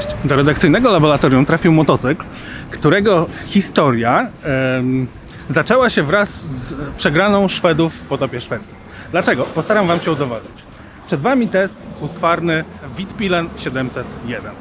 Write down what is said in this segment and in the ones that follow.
Cześć! Do redakcyjnego laboratorium trafił motocykl, którego historia zaczęła się wraz z przegraną Szwedów w potopie szwedzkim. Dlaczego? Postaram Wam się udowodnić. Przed Wami test Husqvarny Wittpilen 701.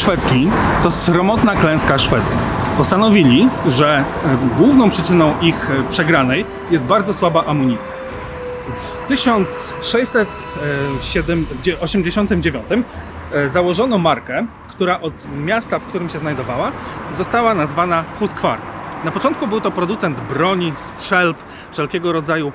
szwedzki to sromotna klęska Szwedów. Postanowili, że e, główną przyczyną ich e, przegranej jest bardzo słaba amunicja. W 1689 e, założono markę, która od miasta, w którym się znajdowała, została nazwana Husqvarna. Na początku był to producent broni, strzelb, wszelkiego rodzaju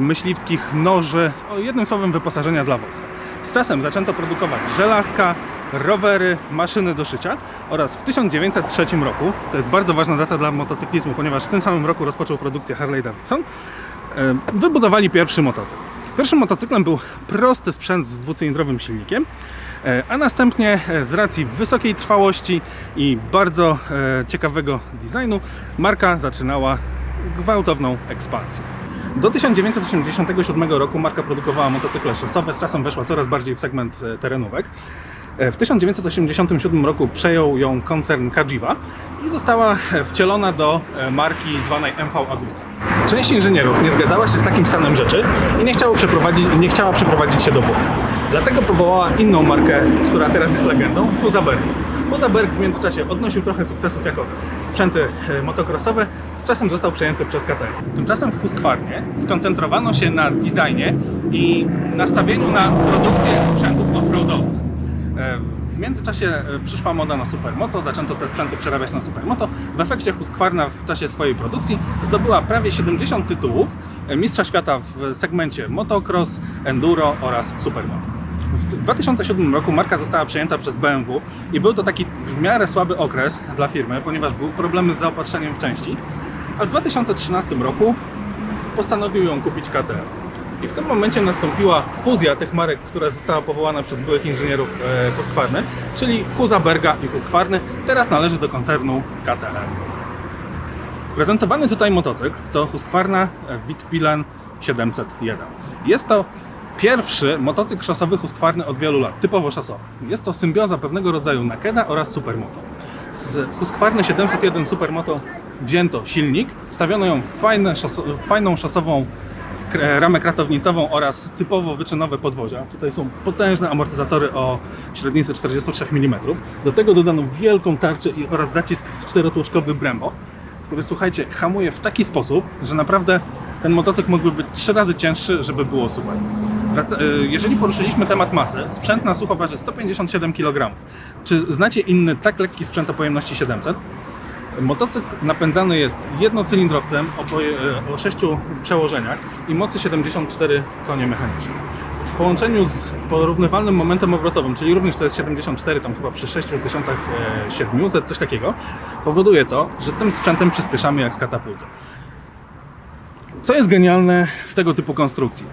myśliwskich noży, jednym słowem wyposażenia dla wojska. Z czasem zaczęto produkować żelazka, rowery, maszyny do szycia oraz w 1903 roku, to jest bardzo ważna data dla motocyklizmu, ponieważ w tym samym roku rozpoczął produkcję Harley Davidson, wybudowali pierwszy motocykl. Pierwszym motocyklem był prosty sprzęt z dwucylindrowym silnikiem, e, a następnie e, z racji wysokiej trwałości i bardzo e, ciekawego designu marka zaczynała gwałtowną ekspansję. Do 1987 roku marka produkowała motocykle szosowe, z czasem weszła coraz bardziej w segment terenówek. W 1987 roku przejął ją koncern Kajiva i została e, wcielona do e, marki zwanej MV Agusta. Część inżynierów nie zgadzała się z takim stanem rzeczy i nie, chciało przeprowadzić, nie chciała przeprowadzić się do Włoch. Dlatego powołała inną markę, która teraz jest legendą, Husaberg. Husaberg w międzyczasie odnosił trochę sukcesów jako sprzęty e, motocrossowe, z czasem został przejęty przez KTM. Tymczasem w Husqvarnie skoncentrowano się na designie i nastawieniu na produkcję sprzętów off-roadowych. E, W międzyczasie e, przyszła moda na supermoto, zaczęto te sprzęty przerabiać na supermoto. W efekcie Husqvarna w czasie swojej produkcji zdobyła prawie 70 tytułów e, mistrza świata w segmencie motocross, enduro oraz supermoto. W 2007 roku marka została przejęta przez BMW i był to taki w miarę słaby okres dla firmy, ponieważ były problemy z zaopatrzeniem w części. A w 2013 roku postanowił ją kupić KTM. I w tym momencie nastąpiła fuzja tych marek, która została powołana przez byłych inżynierów e, Husqvarny, czyli Husaberga i Husqvarny, teraz należy do koncernu KTM. Prezentowany tutaj motocykl to Husqvarna Wittpilen 701. Jest to pierwszy motocykl szosowy Husqvarny od wielu lat, typowo szosowy. Jest to symbioza pewnego rodzaju Nakeda oraz Supermoto. Z Husqvarny 701 Supermoto wzięto silnik, wstawiono ją w fajne, szoso, w fajną szosową ramę kratownicową oraz typowo wyczynowe podwozia. Tutaj są potężne amortyzatory o średnicy 43 mm. Do tego dodano wielką tarczę oraz zacisk czterotłoczkowy Brembo, który słuchajcie, hamuje w taki sposób, że naprawdę ten motocykl mógłby być trzy razy cięższy, żeby było super. Y, Jeżeli poruszyliśmy temat masy, sprzęt na sucho waży 157 kg. Czy znacie inny tak lekki sprzęt o pojemności 700? Motocykl napędzany jest jednocylindrowcem o, poje- e, o 6 przełożeniach i mocy 74 konie mechaniczne. W połączeniu z porównywalnym momentem obrotowym, czyli również to jest 74, tam chyba przy 6700, coś takiego, powoduje to, że tym sprzętem przyspieszamy jak z katapulty. Co jest genialne w tego typu konstrukcji?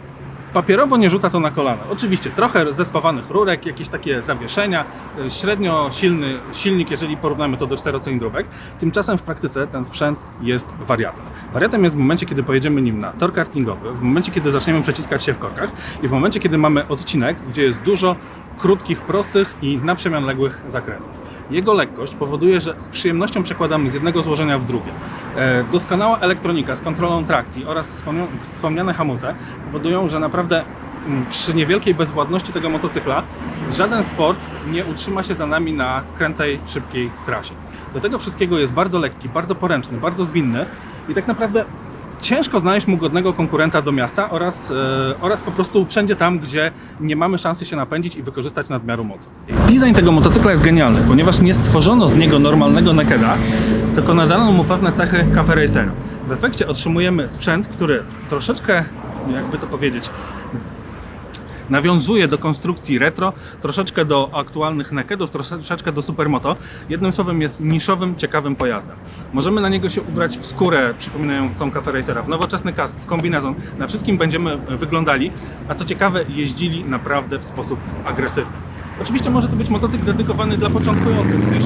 Papierowo nie rzuca to na kolana. Oczywiście trochę zespawanych rurek, jakieś takie zawieszenia, y, średnio silny silnik, jeżeli porównamy to do czterocylindrówek. Tymczasem w praktyce ten sprzęt jest wariatem. Wariatem jest w momencie, kiedy pojedziemy nim na tor kartingowy, w momencie, kiedy zaczniemy przeciskać się w korkach i w momencie, kiedy mamy odcinek, gdzie jest dużo krótkich, prostych i na przemian ległych zakrętów. Jego lekkość powoduje, że z przyjemnością przekładamy z jednego złożenia w drugie. E, Doskonała elektronika z kontrolą trakcji oraz wspomnia- wspomniane hamulce powodują, że naprawdę mm, przy niewielkiej bezwładności tego motocykla żaden sport nie utrzyma się za nami na krętej, szybkiej trasie. Do tego wszystkiego jest bardzo lekki, bardzo poręczny, bardzo zwinny i tak naprawdę ciężko znaleźć mu godnego konkurenta do miasta oraz, e, oraz po prostu wszędzie tam, gdzie nie mamy szansy się napędzić i wykorzystać nadmiaru mocy. Design tego motocykla jest genialny, ponieważ nie stworzono z niego normalnego nakeda, tylko nadano mu pewne cechy cafe racera. W efekcie otrzymujemy sprzęt, który troszeczkę, jakby to powiedzieć, z, nawiązuje do konstrukcji retro, troszeczkę do aktualnych nakedów, troszeczkę do supermoto. Jednym słowem jest niszowym, ciekawym pojazdem. Możemy na niego się ubrać w skórę przypominającą Cafe Racera, w nowoczesny kask, w kombinezon. Na wszystkim będziemy wyglądali, a co ciekawe jeździli naprawdę w sposób agresywny. Oczywiście może to być motocykl dedykowany dla początkujących, gdyż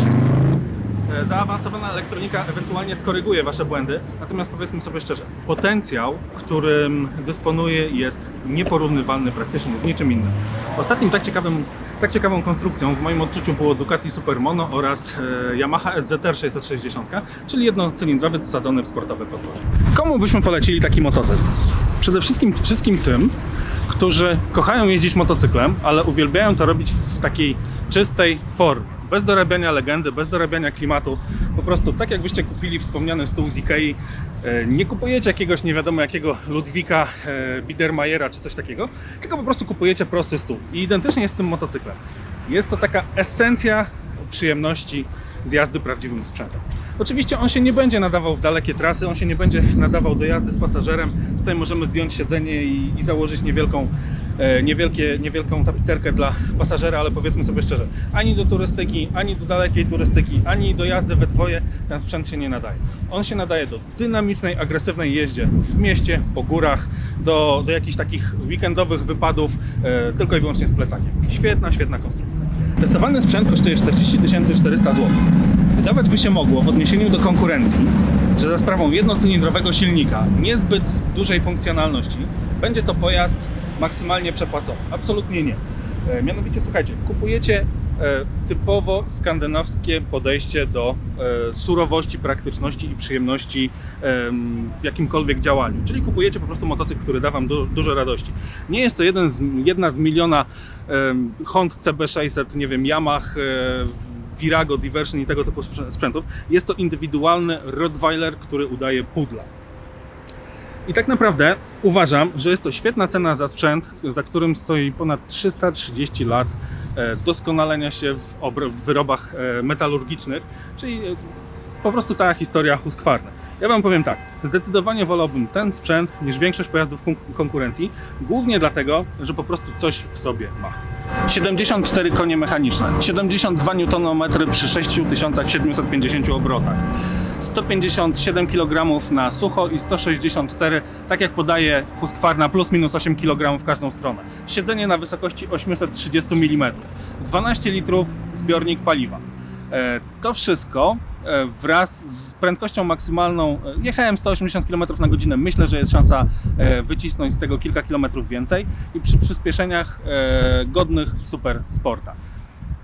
zaawansowana elektronika ewentualnie skoryguje Wasze błędy, natomiast powiedzmy sobie szczerze, potencjał, którym dysponuje jest nieporównywalny praktycznie z niczym innym. Ostatnim tak, ciekawym, tak ciekawą konstrukcją w moim odczuciu było Ducati Supermono oraz e, Yamaha SZR 660, czyli jednocylindrowy wsadzony w sportowe podwozie. Komu byśmy polecili taki motocykl? Przede wszystkim wszystkim tym, którzy kochają jeździć motocyklem, ale uwielbiają to robić w takiej czystej formie. Bez dorabiania legendy, bez dorabiania klimatu. Po prostu tak jakbyście kupili wspomniany stół z Ikei, e, nie kupujecie jakiegoś nie wiadomo jakiego Ludwika e, Biedermajera czy coś takiego, tylko po prostu kupujecie prosty stół. I identycznie jest z tym motocyklem. Jest to taka esencja przyjemności z jazdy prawdziwym sprzętem. Oczywiście on się nie będzie nadawał w dalekie trasy, on się nie będzie nadawał do jazdy z pasażerem. Tutaj możemy zdjąć siedzenie i, i założyć niewielką, niewielkie, niewielką tapicerkę dla pasażera, ale powiedzmy sobie szczerze, ani do turystyki, ani do dalekiej turystyki, ani do jazdy we dwoje ten sprzęt się nie nadaje. On się nadaje do dynamicznej, agresywnej jeździe w mieście, po górach, do, do jakichś takich weekendowych wypadów e, tylko i wyłącznie z plecakiem. Świetna, świetna konstrukcja. Testowany sprzęt kosztuje 40 400 zł. Wydawać by się mogło w odniesieniu do konkurencji, że za sprawą jednocylindrowego silnika, niezbyt dużej funkcjonalności, będzie to pojazd maksymalnie przepłacony. Absolutnie nie. E, Mianowicie, słuchajcie, kupujecie e, typowo skandynawskie podejście do e, surowości, praktyczności i przyjemności em, w jakimkolwiek działaniu. Czyli kupujecie po prostu motocykl, który da Wam du- dużo radości. Nie jest to jeden z, jedna z miliona Hond CB600, nie wiem, Yamaha, e, Virago, Diversion i tego typu sprzę- sprzętów. Jest to indywidualny Rottweiler, który udaje pudla. I tak naprawdę uważam, że jest to świetna cena za sprzęt, za którym stoi ponad 330 lat e, doskonalenia się w, w wyrobach e, metalurgicznych, czyli e, po prostu cała historia Husqvarna. Ja Wam powiem tak, zdecydowanie wolałbym ten sprzęt niż większość pojazdów kon- konkurencji, głównie dlatego, że po prostu coś w sobie ma. 74 konie mechaniczne, 72 Nm przy 6750 obrotach, 157 kg na sucho i 164, tak jak podaje Husqvarna, plus minus 8 kg w każdą stronę. Siedzenie na wysokości 830 mm, 12 litrów zbiornik paliwa. E, To wszystko e, wraz z prędkością maksymalną, e, jechałem 180 km na godzinę, myślę, że jest szansa wycisnąć z tego kilka kilometrów więcej i przy przyspieszeniach godnych super sporta.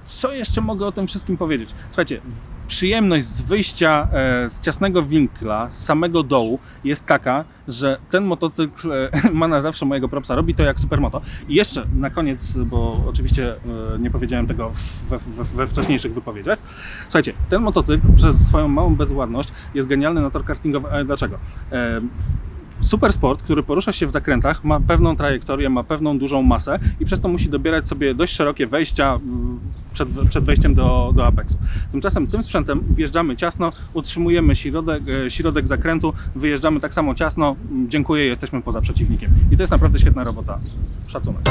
Co jeszcze mogę o tym wszystkim powiedzieć? Słuchajcie, przyjemność z wyjścia e, z ciasnego winkla, z samego dołu jest taka, że ten motocykl e, ma na zawsze mojego propsa. Robi to jak supermoto. I jeszcze na koniec, bo oczywiście e, nie powiedziałem tego we, we, we wcześniejszych wypowiedziach. Słuchajcie, ten motocykl przez swoją małą bezładność jest genialny na tor kartingowy. Dlaczego? E, Super sport, który porusza się w zakrętach, ma pewną trajektorię, ma pewną dużą masę i przez to musi dobierać sobie dość szerokie wejścia mm, przed, przed wejściem do, do apexu. Tymczasem tym sprzętem wjeżdżamy ciasno, utrzymujemy środek, e, środek zakrętu, wyjeżdżamy tak samo ciasno, dziękuję, jesteśmy poza przeciwnikiem. I to jest naprawdę świetna robota. Szacunek.